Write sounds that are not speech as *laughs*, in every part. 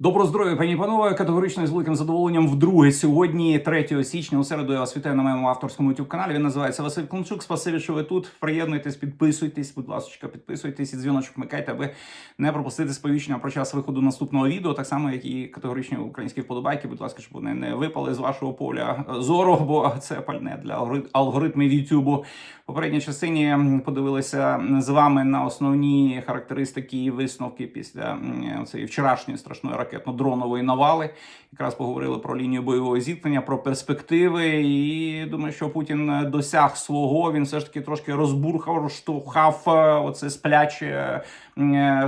Добро здоров'я, пані і панове. Категорично з великим задоволенням вдруге сьогодні, 3 січня, у середу я вас вітаю на моєму авторському youtube каналі. Він називається Василь Клончук. Спасибі, що ви тут. Приєднуйтесь, підписуйтесь, будь ласка, підписуйтесь і дзвіночок вмикайте, аби не пропустити сповіщення про час виходу наступного відео. Так само, як і категоричні українські вподобайки. Будь ласка, щоб вони не випали з вашого поля зору, бо це пальне для алгори- алгоритмів Ютубу. Попередній частині подивилися з вами на основні характеристики і висновки після цієї вчорашньої страшної ракетно-дронової навали. Якраз поговорили про лінію бойового зіткнення, про перспективи. І думаю, що Путін досяг свого. Він все ж таки трошки розбурхав, розштовхав е, оце спляче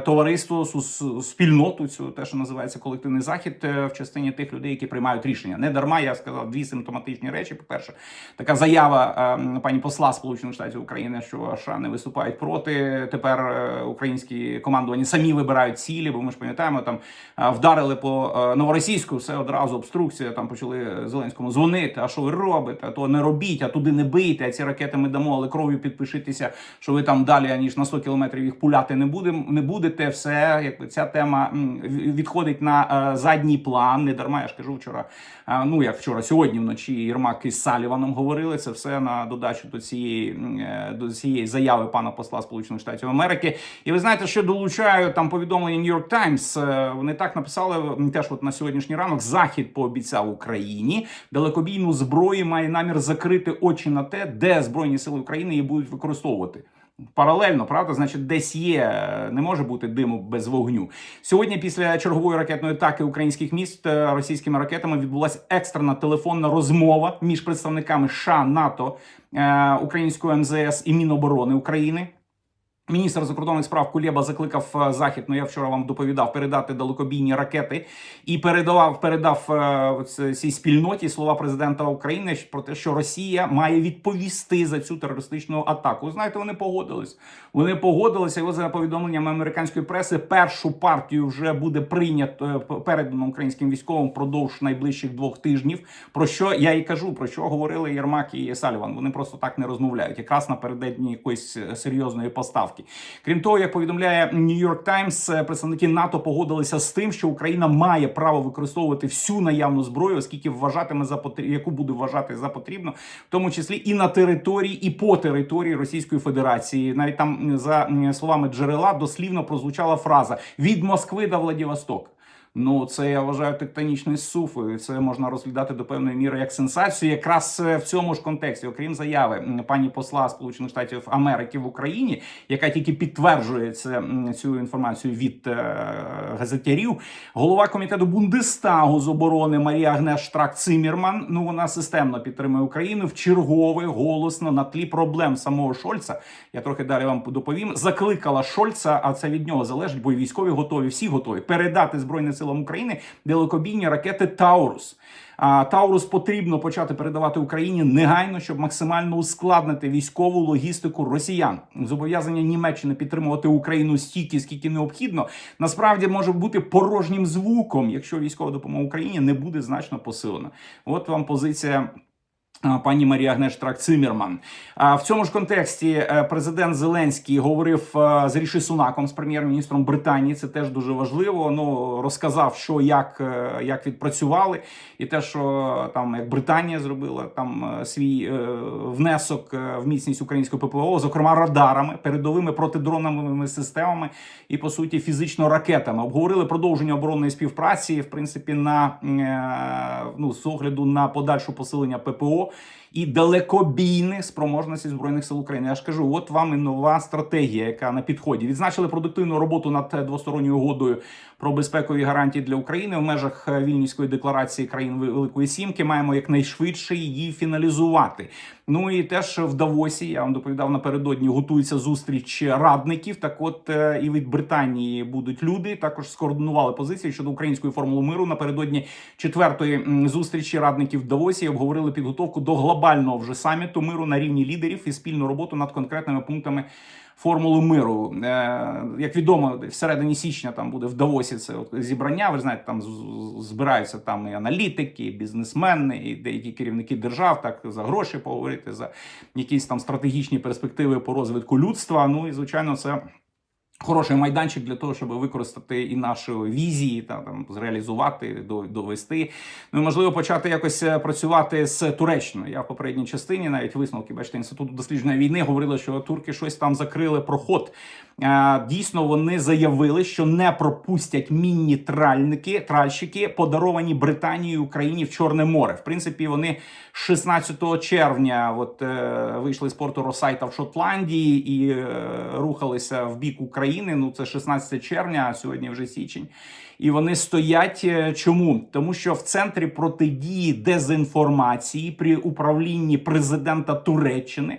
товариство, сус- спільноту, цю те, що називається колективний захід, е, в частині тих людей, які приймають рішення. Не дарма я сказав дві симптоматичні речі. По перше, така заява е, пані посла Сполучених Штатів України, що США не виступають проти. Тепер е, українські командування самі вибирають цілі, бо ми ж пам'ятаємо, там е, вдарили по е, новоросійську, все одразу обструкція. Там почали Зеленському дзвонити. А що ви робите? А то не робіть, а туди не бийте. А ці ракети ми дамо, але кров'ю підпишитися, що ви там далі ніж на 100 кілометрів їх пуляти не будемо. Не будете. Все якби ця тема відходить на е, задній план. Не дарма я ж кажу вчора. е, Ну як вчора, сьогодні вночі Єрмак із Саліваном говорили. Це все на додачу до цієї е, до цієї заяви пана посла Сполучених Штатів Америки. І ви знаєте, що долучаю там повідомлення New York Times. Вони так написали теж от на сьогоднішній ранок. Захід пообіцяв Україні далекобійну зброю має намір закрити очі на те, де збройні сили України її будуть використовувати. Паралельно, правда, значить, десь є, е, не може бути диму без вогню. Сьогодні, після чергової ракетної атаки українських міст е, російськими ракетами відбулася екстрена телефонна розмова між представниками США, НАТО, е, українського МЗС і Міноборони України. Міністр закордонних справ Кулєба закликав е, захід. Ну я вчора вам доповідав передати далекобійні ракети і передавав передав е, цій спільноті слова президента України про те, що Росія має відповісти за цю терористичну атаку. Знаєте, вони погодились. Вони погодилися. І за повідомленнями американської преси, першу партію вже буде прийнято е, передано українським військовим впродовж найближчих двох тижнів. Про що я і кажу, про що говорили Єрмак і Саліван. Вони просто так не розмовляють, якраз напередодні якоїсь серйозної поставки. Крім того, як повідомляє New York Times, е, представники НАТО погодилися з тим, що Україна має право використовувати всю наявну зброю, оскільки вважатиме за потріб... яку буде вважати за потрібно, в тому числі і на території, і по території Російської Федерації. Навіть там за словами джерела дослівно прозвучала фраза від Москви до Владивостока. Ну, це я вважаю тектонічний суф. і Це можна розглядати до певної міри як сенсацію, якраз е, в цьому ж контексті, окрім заяви пані посла Сполучених Штатів Америки в Україні, яка тільки підтверджує це, цю інформацію від е, газетярів. Голова комітету Бундестагу з оборони Марія Агнеш Штрак Цимірман. Ну вона системно підтримує Україну в чергове голосно на тлі проблем самого Шольца. Я трохи далі вам доповім. Закликала Шольца, а це від нього залежить, бо і військові готові, всі готові передати Збройним силам України далекобійні ракети Таурус. А Таурус потрібно почати передавати Україні негайно, щоб максимально ускладнити військову логістику росіян. Зобов'язання Німеччини підтримувати Україну стільки, скільки необхідно, насправді може бути порожнім звуком, якщо військова допомога Україні не буде значно посилена. От вам позиція. Пані Марія Агнеш Трак Циммерман. В цьому ж контексті е, президент Зеленський говорив е, з Ріші Сунаком, з прем'єр-міністром Британії. Це теж дуже важливо. Ну розказав, що як, е, як відпрацювали, і те, що там як Британія зробила там свій внесок в міцність українського ППО, зокрема радарами, передовими протидроновими системами і по суті фізично ракетами. Обговорили продовження оборонної співпраці, в принципі, на ну з огляду на подальшу посилення ППО people і далекобійних спроможності збройних сил України. Я ж кажу, от вам і нова стратегія, яка на підході. Відзначили продуктивну роботу над е, двосторонньою угодою про безпекові гарантії для України в межах е, Вільнюської декларації країн Великої Сімки. Маємо якнайшвидше її фіналізувати. Ну і теж в Давосі я вам доповідав напередодні. Готується зустріч радників. Так, от е, і від Британії будуть люди. Також скоординували позиції щодо української формули миру напередодні четвертої зустрічі радників в Давосі. Обговорили підготовку до глобального вже саміту миру на рівні лідерів і спільну роботу над конкретними пунктами. Формули миру, Е, як відомо, всередині січня там буде в Давосі це зібрання. Ви знаєте, там збираються там і аналітики, і бізнесмени, і деякі керівники держав, так за гроші поговорити за якісь там стратегічні перспективи по розвитку людства. Ну і звичайно, це Хороший майданчик для того, щоб використати і наші візії та там зреалізувати, до- довести. Ну і можливо почати якось е, працювати з Туреччиною. Я в попередній частині навіть висновки бачите інституту дослідження війни говорили, що турки щось там закрили проход. Е, Дійсно, вони заявили, що не пропустять мінні тральники, тральщики, подаровані Британією Україні в Чорне море. В принципі, вони 16 червня от, е, вийшли з порту Росайта в Шотландії і рухалися в бік України. Ну це 16 червня, а сьогодні вже січень. І вони стоять. е, Чому? Тому що в центрі протидії дезінформації при управлінні президента Туреччини.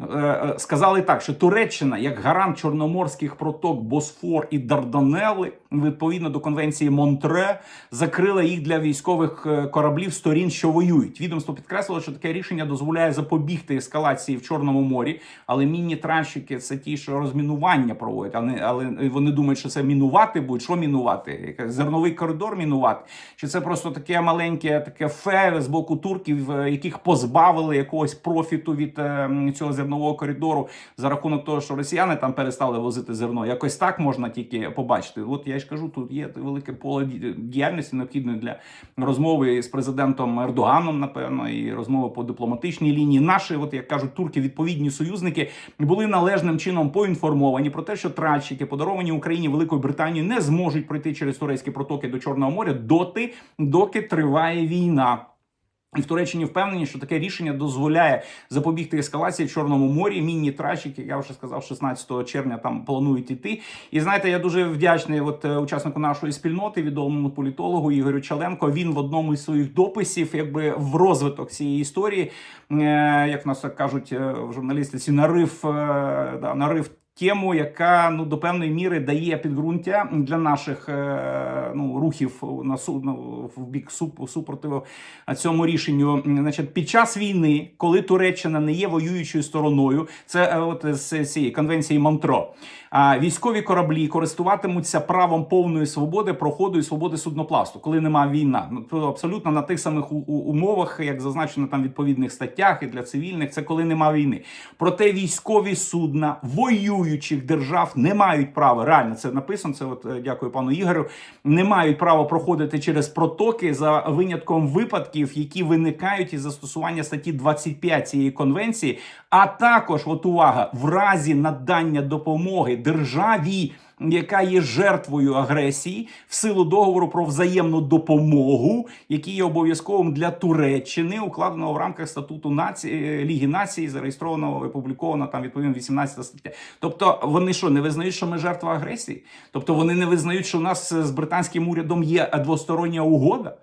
Е, е, Сказали так, що Туреччина, як гарант чорноморських проток Босфор і Дарданели, відповідно до конвенції Монтре, закрила їх для військових е, кораблів сторін, що воюють. Відомство підкреслило, що таке рішення дозволяє запобігти ескалації в Чорному морі, але мінні тральщики це ті, що розмінування проводять. Але, але вони думають, що це мінувати будуть. Що мінувати? Зерновий коридор мінувати? Чи це просто таке маленьке таке фе з боку турків, яких позбавили якогось профіту від цього зернового коридору за рахунок того, що росіяни там перестали возити зерно? Якось так можна тільки побачити. От я ж кажу, тут є велике поле діяльності необхідної для розмови з президентом Ердоганом, напевно, і розмови по дипломатичній лінії. Наші, от як кажуть, турки, відповідні союзники були належним чином поінформовані про те, що тральщики, подаровані Україні Великою Британією, не зможуть пройти через турецькі протоки до Чорного моря доти, доки триває війна. І в Туреччині впевнені, що таке рішення дозволяє запобігти ескалації в Чорному морі. Мінні тральщики, я вже сказав, 16 червня там планують іти. І знаєте, я дуже вдячний от е, учаснику нашої спільноти, відомому політологу Ігорю Чаленко. Він в одному із своїх дописів, якби в розвиток цієї історії, е, як нас кажуть е, в журналістиці, нарив е, да, нарив. Тему, яка ну до певної міри дає підґрунтя для наших е, ну рухів на су, ну, в бік суп, супротиву цьому рішенню. Значить, під час війни, коли Туреччина не є воюючою стороною, це е, от з цієї конвенції Монтро. А військові кораблі користуватимуться правом повної свободи проходу і свободи суднопласту, коли нема війна. Ну то абсолютно на тих самих умовах, як зазначено там в відповідних статтях, і для цивільних, це коли нема війни. Проте військові судна воюючих держав не мають права. Реально це написано. Це от е, дякую пану Ігорю. Не мають права проходити через протоки за винятком випадків, які виникають із застосування статті 25 цієї конвенції. А також, от увага, в разі надання допомоги державі. Яка є жертвою агресії в силу договору про взаємну допомогу, який є обов'язковим для Туреччини, укладеного в рамках статуту нації Ліги націй, зареєстрованого опубліковано там відповідно 18 стаття. Тобто вони що не визнають, що ми жертва агресії? Тобто вони не визнають, що у нас з британським урядом є двостороння угода.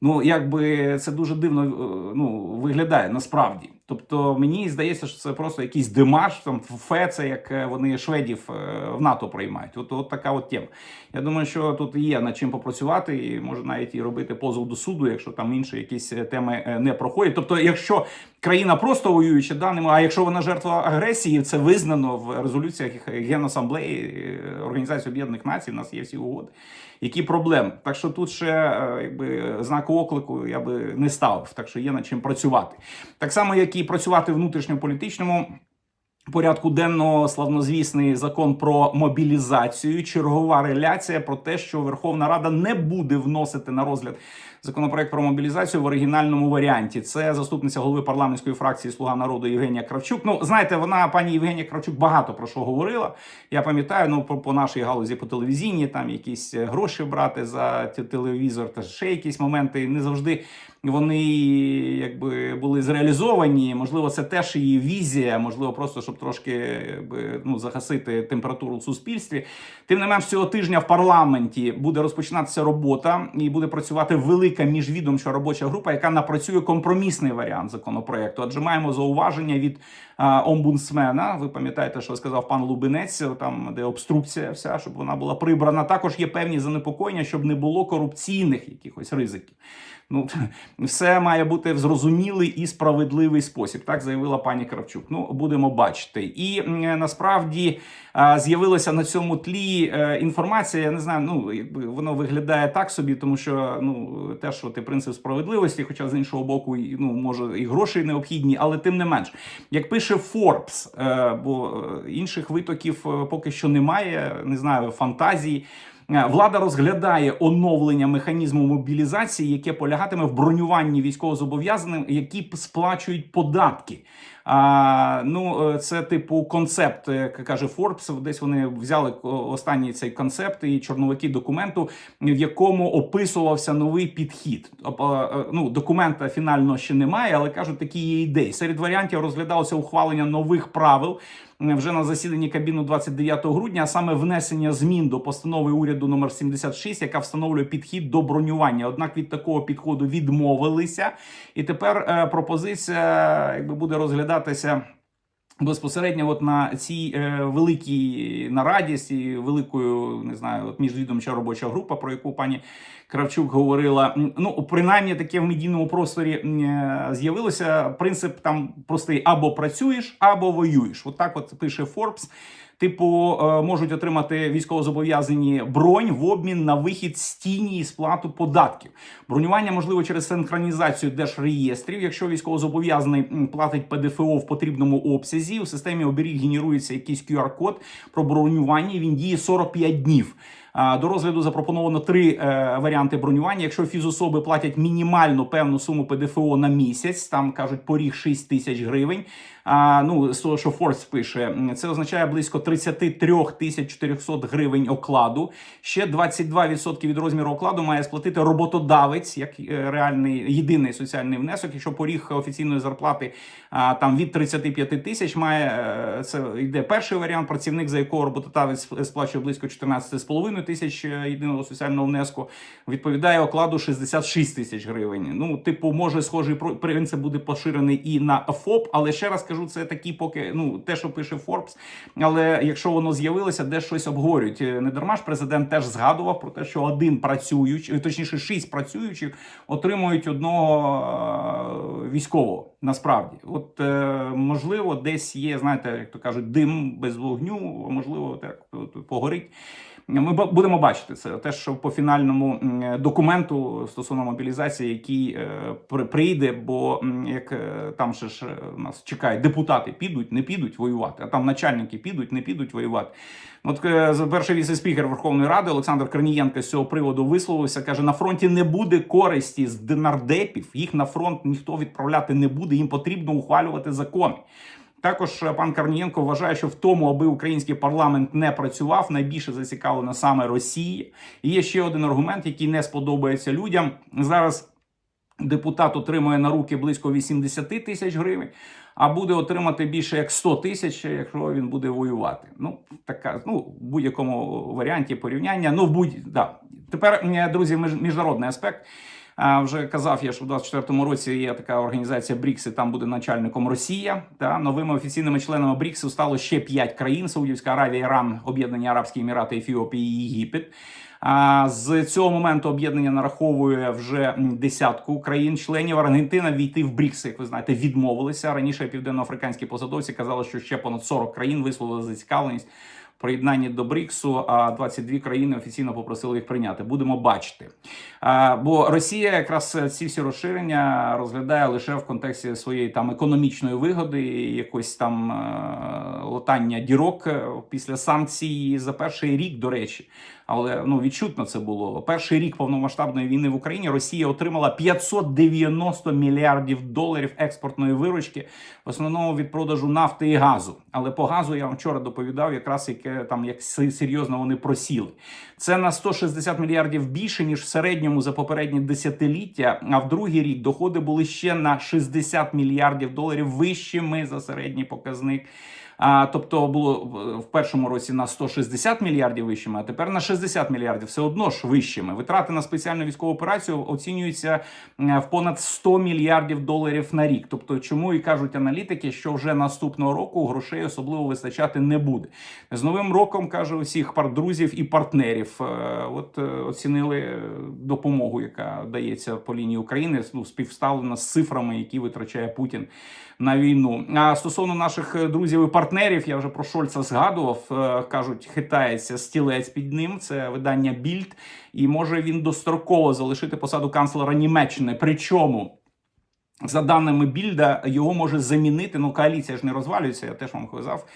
Ну, якби це дуже дивно е, ну, виглядає насправді. Тобто мені здається, що це просто якийсь димаш, там фе, це як е, вони шведів е, в НАТО приймають. От, от така от тема. Я думаю, що тут є над чим попрацювати, і може навіть і робити позов до суду, якщо там інші якісь е, теми не проходять. Тобто, якщо країна просто воююча, даними. а якщо вона жертва агресії, це визнано в резолюціях Генасамблеї е, Організації Об'єднаних Націй. У нас є всі угоди. Які проблеми? Так що тут ще е, якби знаку оклику я би не ставив, так що є над чим працювати. Так само, як і працювати в внутрішньополітичному. Порядку денного славнозвісний закон про мобілізацію, чергова реляція про те, що Верховна Рада не буде вносити на розгляд законопроект про мобілізацію в оригінальному варіанті. Це заступниця голови парламентської фракції Слуга народу Євгенія Кравчук. Ну знаєте, вона пані Євгенія Кравчук багато про що говорила. Я пам'ятаю, ну по, по нашій галузі по телевізійні там якісь е, гроші брати за те- телевізор, та ще якісь моменти не завжди. Вони якби були зреалізовані. Можливо, це теж її візія, можливо, просто щоб трошки якби, ну, загасити температуру в суспільстві. Тим не менш, цього тижня в парламенті буде розпочинатися робота і буде працювати велика міжвідомча робоча група, яка напрацює компромісний варіант законопроекту. Адже маємо зауваження від омбудсмена. Ви пам'ятаєте, що сказав пан Лубинець, там де обструкція, вся щоб вона була прибрана. Також є певні занепокоєння, щоб не було корупційних якихось ризиків. Ну *laughs* все має бути в зрозумілий і справедливий спосіб. Так заявила пані Кравчук. Ну будемо бачити. І насправді з'явилася на цьому тлі е, інформація. Я не знаю, ну якби воно виглядає так собі, тому що ну теж от і принцип справедливості, хоча з іншого боку, ну може і гроші необхідні, але тим не менш, як пише Forbes, Форбс бо е, інших витоків е, поки що немає, не знаю, фантазії. Е, Влада розглядає оновлення механізму мобілізації, яке полягатиме в бронюванні військовозобов'язаним, які сплачують податки. А, ну, е, це типу концепт, е, як каже Форбс. Десь вони взяли останній цей концепт і чорновики документу, в якому описувався новий підхід. Е, ну, документа фінально ще немає, але кажуть, такі є ідеї. Серед варіантів розглядалося ухвалення нових правил е, вже на засіданні Кабіну 29 грудня, а саме внесення змін до постанови уряду номер 76, яка встановлює підхід до бронювання. Однак від такого підходу відмовилися, і тепер е, пропозиція якби буде розглядатися. Безпосередньо, от на цій е, великій нараді з цією великою, не знаю, от міжвідомча робоча група, про яку пані Кравчук говорила. Ну, принаймні, таке в медійному просторі е, з'явилося. Принцип там простий: або працюєш, або воюєш. От так от пише Forbes. Типу, е, можуть отримати військовозобов'язані бронь в обмін на вихід з тіні і сплату податків. Бронювання можливо через синхронізацію держреєстрів. Якщо військовозобов'язаний платить ПДФО в потрібному обсязі, у системі оберіг генерується якийсь QR-код про бронювання. і Він діє 45 днів. До розгляду запропоновано три е, варіанти бронювання. Якщо фізособи платять мінімальну певну суму ПДФО на місяць, там кажуть поріг 6 тисяч гривень. А, ну що Форс пише, це означає близько 33 тисяч 400 гривень окладу. Ще 22% від розміру окладу має сплатити роботодавець, як е, реальний єдиний соціальний внесок. Якщо поріг офіційної зарплати а, там від 35 тисяч, має е, це йде перший варіант. Працівник, за якого роботодавець сплачує близько 14,5 тисяч е, єдиного соціального внеску, відповідає окладу 66 тисяч гривень. Ну, типу, може схожий принцип буде поширений і на ФОП, але ще раз кажу, це такі поки ну те, що пише Forbes, Але якщо воно з'явилося, де щось обговорюють. Е, Не дарма ж президент теж згадував про те, що один працюючий, точніше, шість працюючих отримують одного е, військового. Насправді, от е, можливо, десь є, знаєте, як то кажуть, дим без вогню, можливо, так погорить. Ми будемо бачити це. Те, що по фінальному документу стосовно мобілізації, який е, прийде, бо як е, там ще ж е, нас чекають, депутати підуть, не підуть воювати, а там начальники підуть, не підуть воювати. От перший віце-спікер Верховної Ради Олександр Корнієнко з цього приводу висловився. каже: на фронті не буде користі з нардепів, їх на фронт ніхто відправляти не буде. Їм потрібно ухвалювати закони. Також е, пан Корнієнко вважає, що в тому, аби український парламент не працював, найбільше зацікавлена саме Росія. І є ще один аргумент, який не сподобається людям. Зараз депутат отримує на руки близько 80 тисяч гривень, а буде отримати більше як 100 тисяч, якщо він буде воювати. Ну така ну в будь-якому варіанті порівняння. Ну будь да. тепер, друзі, між- міжнародний аспект. Вже казав я, що в 24-му році є така організація БРІКС, і там буде начальником Росія. Та новими офіційними членами БРІКСу стало ще 5 країн: Саудівська Аравія, Іран, Об'єднані Арабські Емірати, Ефіопія і Єгипет. А з цього моменту об'єднання нараховує вже десятку країн-членів. Аргентина війти в БРІКС, як ви знаєте, відмовилися. Раніше південноафриканські посадовці казали, що ще понад 40 країн висловили зацікавленість приєднанні до БРІКСу, а 22 країни офіційно попросили їх прийняти. Будемо бачити. Бо Росія якраз ці всі розширення розглядає лише в контексті своєї там економічної вигоди, якось там е, латання дірок е, після санкцій за перший рік, до речі. Але ну відчутно це було. Перший рік повномасштабної війни в Україні Росія отримала 590 мільярдів доларів експортної виручки, в основному від продажу нафти і газу. Але по газу я вам вчора доповідав, якраз яке там як серйозно вони просіли. Це на 160 мільярдів більше ніж в середньому за попередні десятиліття. А в другий рік доходи були ще на 60 мільярдів доларів вищими за середній показник. А тобто було в- першому році на 160 мільярдів вищими, а тепер на 60 мільярдів, все одно ж вищими. Витрати на спеціальну військову операцію оцінюються е, в понад 100 мільярдів доларів на рік. Тобто, чому і кажуть аналітики, що вже наступного року грошей особливо вистачати не буде. З новим роком каже усіх пар друзів і партнерів. е, От е, оцінили допомогу, яка дається по лінії України, ну співставлена з цифрами, які витрачає Путін на війну. А стосовно наших е, друзів і партнерів, я вже про Шольца згадував. е, кажуть, хитається стілець під ним. Це видання Більд, і може він достроково залишити посаду канцлера Німеччини. Причому. За даними Більда, його може замінити. Ну, коаліція ж не розвалюється. Я теж вам казав.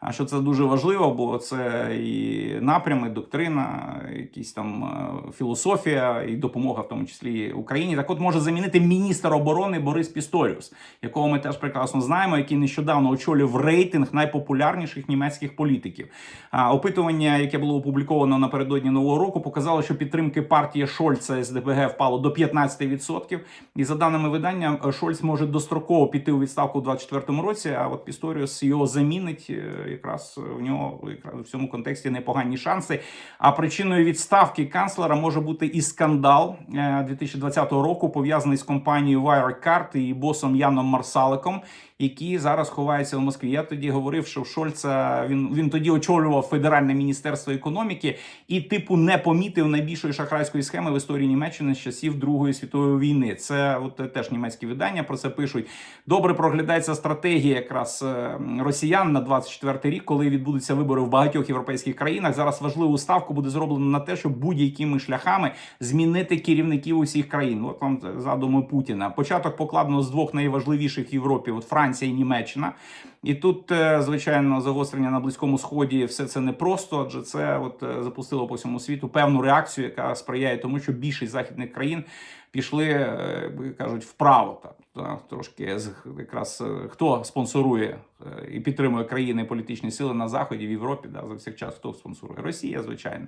А що це дуже важливо, бо це і напрями, доктрина, якісь там е, філософія і допомога, в тому числі Україні. Так, от може замінити міністр оборони Борис Пісторіус, якого ми теж прекрасно знаємо, який нещодавно очолював рейтинг найпопулярніших німецьких політиків. А опитування, яке було опубліковано напередодні нового року, показало, що підтримки партії Шольца СДПГ впало до 15%. І за даними видання, Шольц може достроково піти у відставку у 2024 році. А от Пісторіус його замінить. Е, Якраз в нього якраз в цьому контексті непогані шанси. А причиною відставки канцлера може бути і скандал е, 2020 року, пов'язаний з компанією Wirecard і босом Яном Марсаликом, які зараз ховаються в Москві. Я тоді говорив, що в Шольца він, він тоді очолював федеральне міністерство економіки і, типу, не помітив найбільшої шахрайської схеми в історії Німеччини з часів Другої світової війни. Це от теж німецькі видання про це пишуть. Добре проглядається стратегія якраз е, росіян на 24 рік, коли відбудуться вибори в багатьох європейських країнах. Зараз важливу ставку буде зроблено на те, щоб будь-якими шляхами змінити керівників усіх країн. От вам задуми Путіна. Початок покладено з двох найважливіших в Європі: от Франція і Німеччина. І тут, е, звичайно, загострення на близькому сході все це непросто, адже це от е, запустило по всьому світу певну реакцію, яка сприяє тому, що більшість західних країн пішли, е, кажуть, вправо так. Трошки якраз е, хто спонсорує е, і підтримує країни політичні сили на заході в Європі, да, за всіх час хто спонсорує Росія, звичайно.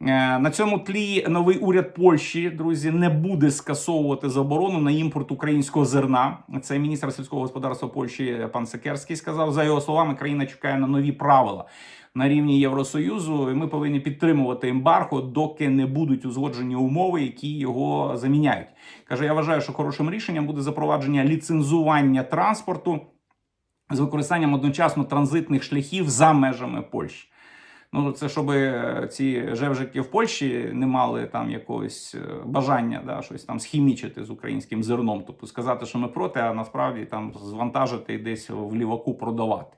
Е, На цьому тлі новий уряд Польщі, друзі, не буде скасовувати заборону на імпорт українського зерна. Це міністр сільського господарства Польщі пан Секерський сказав. За його словами, країна чекає на нові правила на рівні Євросоюзу. І ми повинні підтримувати ембарго, доки не будуть узгоджені умови, які його заміняють. Каже, я вважаю, що хорошим рішенням буде запровадження ліцензування транспорту з використанням одночасно транзитних шляхів за межами Польщі. Ну, це щоб е, ці жевжики в Польщі не мали там якогось е, бажання да, щось там схімічити з українським зерном, тобто сказати, що ми проти, а насправді там звантажити і десь в ліваку продавати.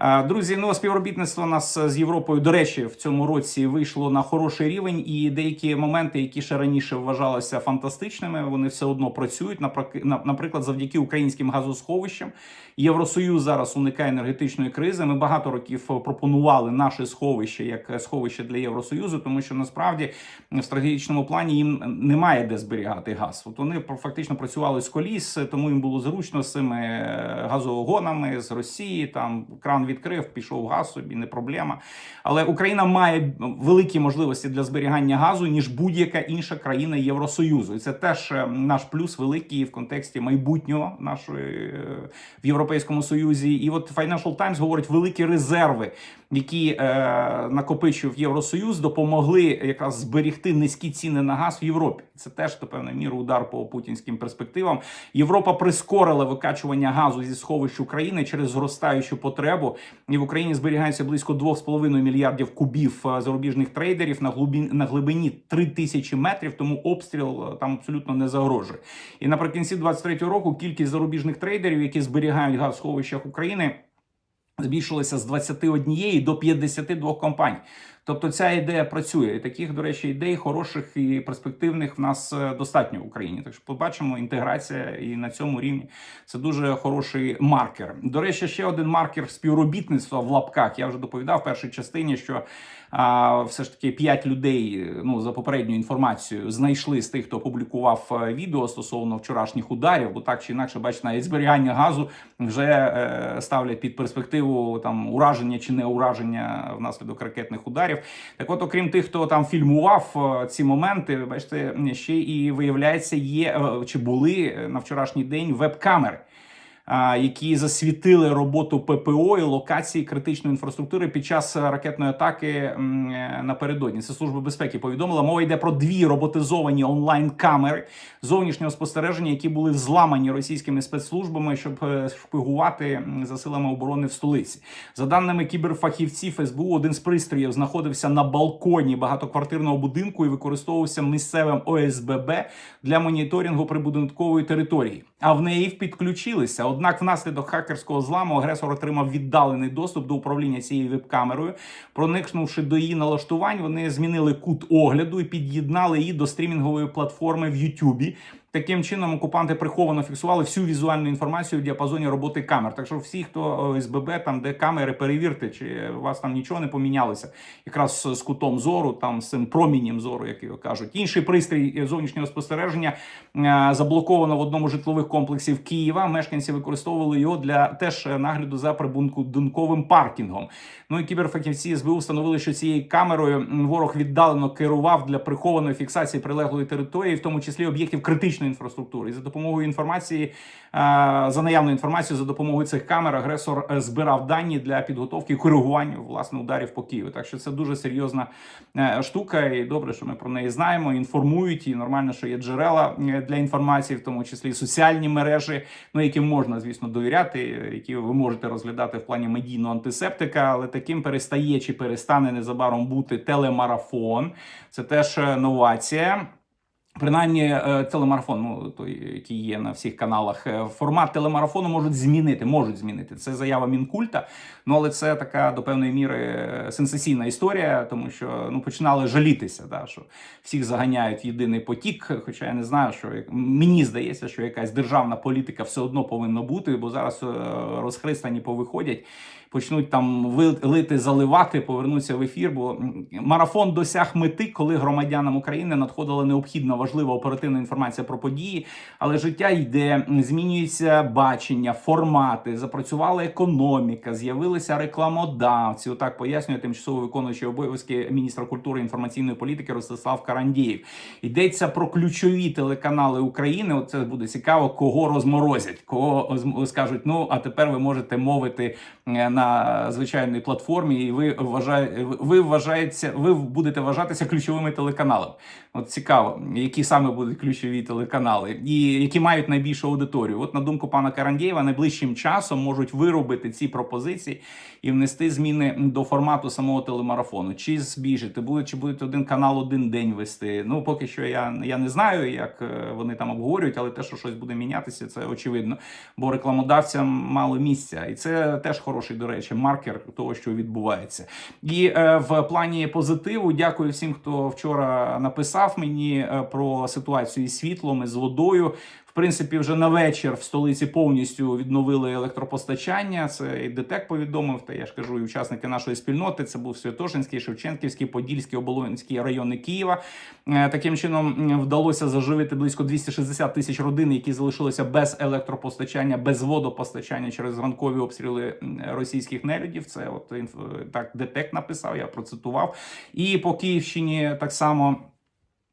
Е, Друзі, ну співробітництво нас з Європою, до речі, в цьому році вийшло на хороший рівень, і деякі моменти, які ще раніше вважалися фантастичними, вони все одно працюють. Наприклад, завдяки українським газосховищам. Євросоюз зараз уникає енергетичної кризи. Ми багато років пропонували наше сховище як сховище для Євросоюзу, тому що насправді в стратегічному плані їм немає де зберігати газ. От вони фактично працювали з коліс, тому їм було зручно з цими е, газогонами з Росії. Там кран відкрив, пішов газ собі, не проблема. Але Україна має великі можливості для зберігання газу ніж будь-яка інша країна Євросоюзу. І це теж е, наш плюс великий в контексті майбутнього нашої е, в Європейському Союзі. І от Financial Times говорить великі резерви, які е, накопичив Євросоюз, допомогли якраз зберігти низькі ціни на газ в Європі. Це теж до певної міри удар по путінським перспективам. Європа прискорила викачування газу зі сховищ України через зростаючу потребу. І в Україні зберігається близько 2,5 мільярдів кубів е, зарубіжних трейдерів на глибині, на глибині 3 тисячі метрів. Тому обстріл е, там абсолютно не загрожує. І наприкінці 23-го року кількість зарубіжних трейдерів, які зберігають газ в сховищах України збільшилася з 21 до 52 компаній. Тобто ця ідея працює. І таких, до речі, ідей хороших і перспективних в нас е, достатньо в Україні. Так що побачимо інтеграція і на цьому рівні це дуже хороший маркер. До речі, ще один маркер співробітництва в лапках. Я вже доповідав в першій частині, що а, все ж таки 5 людей, ну за попередньою інформацією, знайшли з тих, хто публікував е, відео стосовно вчорашніх ударів, бо так чи інакше, бачите, навіть зберігання газу вже е, ставлять під перспективу там ураження чи не ураження внаслідок ракетних ударів. Так, от, окрім тих, хто там фільмував е, ці моменти, бачите, ще і виявляється, є е, чи були е, на вчорашній день веб-камери. Які засвітили роботу ППО і локації критичної інфраструктури під час ракетної атаки е, напередодні. Це служба безпеки повідомила. Мова йде про дві роботизовані онлайн-камери зовнішнього спостереження, які були взламані російськими спецслужбами, щоб е, шпигувати за силами оборони в столиці. За даними кіберфахівців СБУ, один з пристроїв знаходився на балконі багатоквартирного будинку і використовувався місцевим ОСББ для моніторингу прибудинкової території. А в неї підключилися. Однак, внаслідок хакерського зламу агресор отримав віддалений доступ до управління цією веб-камерою. Проникнувши до її налаштувань, вони змінили кут огляду і під'єднали її до стрімінгової платформи в Ютубі. Таким чином окупанти приховано фіксували всю візуальну інформацію в діапазоні роботи камер. Так що всі, хто ОСББ, там де камери, перевірте, чи у вас там нічого не помінялося, якраз з кутом зору, там з цим промінням зору, як його кажуть. Інший пристрій зовнішнього спостереження е, заблоковано в одному з житлових комплексів Києва. Мешканці використовували його для теж нагляду за прибунковим паркінгом. Ну і кіберфахівці СБУ встановили, що цією камерою ворог віддалено керував для прихованої фіксації прилеглої території, в тому числі об'єктів критичної інфраструктури. І за допомогою інформації, е, за наявною інформацією, за допомогою цих камер агресор е, збирав дані для підготовки і коригування власне ударів по Києву. Так що це дуже серйозна е, штука, і добре, що ми про неї знаємо. Інформують і нормально, що є джерела для інформації, в тому числі соціальні мережі, ну яким можна, звісно, довіряти, які ви можете розглядати в плані медійного антисептика, але таким перестає чи перестане незабаром бути телемарафон. Це теж новація. Принаймні, е, телемарафон, ну той, який є на всіх каналах, е, формат телемарафону можуть змінити. Можуть змінити. Це заява мінкульта. Ну але це така до певної міри е, сенсаційна історія, тому що ну починали жалітися, да, що всіх заганяють в єдиний потік. Хоча я не знаю, що мені здається, що якась державна політика все одно повинна бути, бо зараз розхристані повиходять. Почнуть там лити, заливати, повернуться в ефір. Бо марафон досяг мети, коли громадянам України надходила необхідна важлива оперативна інформація про події. Але життя йде, змінюється бачення, формати, запрацювала економіка, з'явилися рекламодавці. Отак пояснює тимчасово виконуючий обов'язки міністра культури і інформаційної політики Ростислав Карандєєв. Йдеться про ключові телеканали України. Оце буде цікаво, кого розморозять, кого скажуть. Ну а тепер ви можете мовити е, на звичайній платформі, і ви вважає, ви вважаєте? ви будете вважатися ключовими телеканалами. От цікаво, які саме будуть ключові телеканали, і які мають найбільшу аудиторію. От на думку пана Карандєєва, найближчим часом можуть виробити ці пропозиції і внести зміни до формату самого телемарафону. Чи збіжити, буде чи будуть один канал один день вести. Ну поки що я, я не знаю, як е, вони там обговорюють, але те, що щось буде мінятися, це очевидно. Бо рекламодавцям мало місця, і це теж хороший, до речі, маркер того, що відбувається. І е, в плані позитиву дякую всім, хто вчора написав мені е, про ситуацію із світлом, і з водою. В принципі, вже на вечір в столиці повністю відновили електропостачання. Це і ДТЕК повідомив. Та я ж кажу, і учасники нашої спільноти. Це був Святошинський, Шевченківський, Подільський, Оболонський райони Києва. Е, Таким чином вдалося заживити близько 260 тисяч родин, які залишилися без електропостачання, без водопостачання через ранкові обстріли російських нелюдів. Це от інф- так ДТЕК написав, я процитував. І по Київщині так само.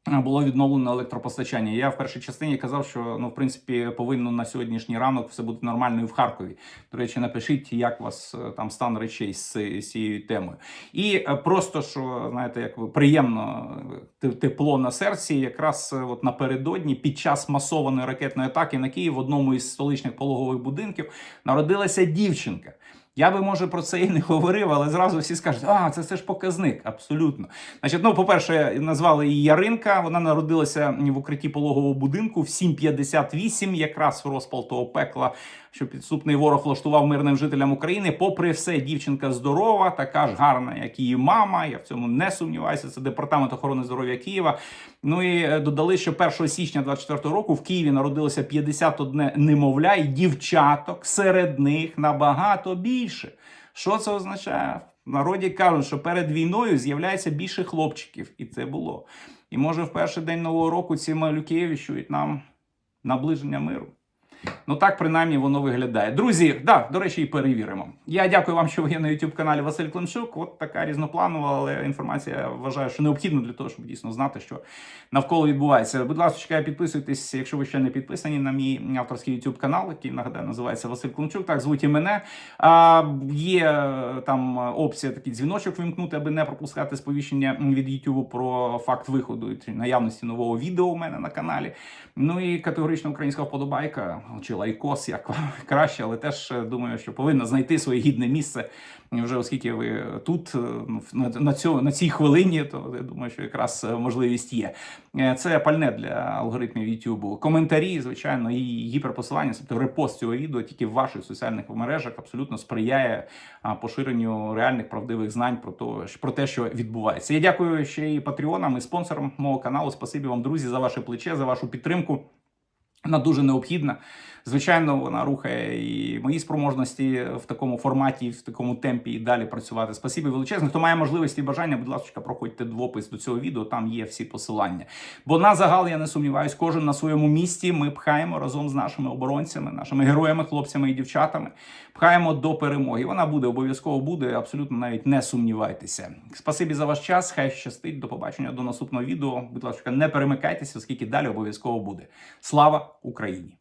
Було відновлено електропостачання. Я в першій частині казав, що ну в принципі повинно на сьогоднішній ранок все бути нормально і в Харкові. До речі, напишіть, як у вас е, там стан речей з, цією темою. І е, просто що знаєте, як приємно е, тепло на серці, якраз от напередодні, під час масованої ракетної атаки на Київ в одному із столичних пологових будинків народилася дівчинка. Я би може про це і не говорив, але зразу всі скажуть, а це, це ж показник. Абсолютно. Значить, ну, по-перше, назвали її Яринка. Вона народилася в укритті пологового будинку в 7.58, якраз в розпал того пекла, що підступний ворог влаштував мирним жителям України. Попри все, дівчинка здорова, така ж гарна, як її мама. Я в цьому не сумніваюся. Це департамент охорони здоров'я Києва. Ну і е, додали, що 1 січня 24 року в Києві народилося 51 немовля, і дівчаток серед них набагато більше. Що це означає? В народі кажуть, що перед війною з'являється більше хлопчиків, і це було. І може в перший день нового року ці малюки віщують нам наближення миру. Ну так принаймні воно виглядає. Друзі, да, до речі, і перевіримо. Я дякую вам, що ви є на youtube каналі Василь Климчук. От така різнопланова, але інформація я вважаю, що необхідна для того, щоб дійсно знати, що навколо відбувається. Будь ласка, підписуйтесь, якщо ви ще не підписані на мій авторський youtube канал, який нагадаю називається Василь Климчук. Так звуть і мене. А, є е, там опція такий дзвіночок вимкнути, аби не пропускати сповіщення від YouTube про факт виходу і наявності нового відео у мене на каналі. Ну і категорична українська вподобайка чи лайкос, як *laughs* краще, але теж е, думаю, що повинна знайти своє гідне місце. Вже оскільки ви тут е, ну, на, цьому, на цій хвилині, то я думаю, що якраз е, можливість є. Це пальне для алгоритмів YouTube. Коментарі, звичайно, і гіперпосилання, тобто репост цього відео тільки в ваших соціальних мережах абсолютно сприяє поширенню реальних правдивих знань про то, про те, що відбувається. Я дякую ще і патреонам і спонсорам мого каналу. Спасибі вам, друзі, за ваше плече, за вашу підтримку. Вона дуже необхідна. Звичайно, вона рухає і мої спроможності в такому форматі, в такому темпі і далі працювати. Спасибі величезне. Хто має можливість і бажання, будь ласка, проходьте в опис до цього відео. Там є всі посилання. Бо на загал я не сумніваюсь, кожен на своєму місці. Ми пхаємо разом з нашими оборонцями, нашими героями, хлопцями і дівчатами. Пхаємо до перемоги. Вона буде обов'язково буде. Абсолютно навіть не сумнівайтеся. Спасибі за ваш час. Хай щастить. До побачення до наступного відео. Будь ласка, не перемикайтеся, оскільки далі обов'язково буде. Україні!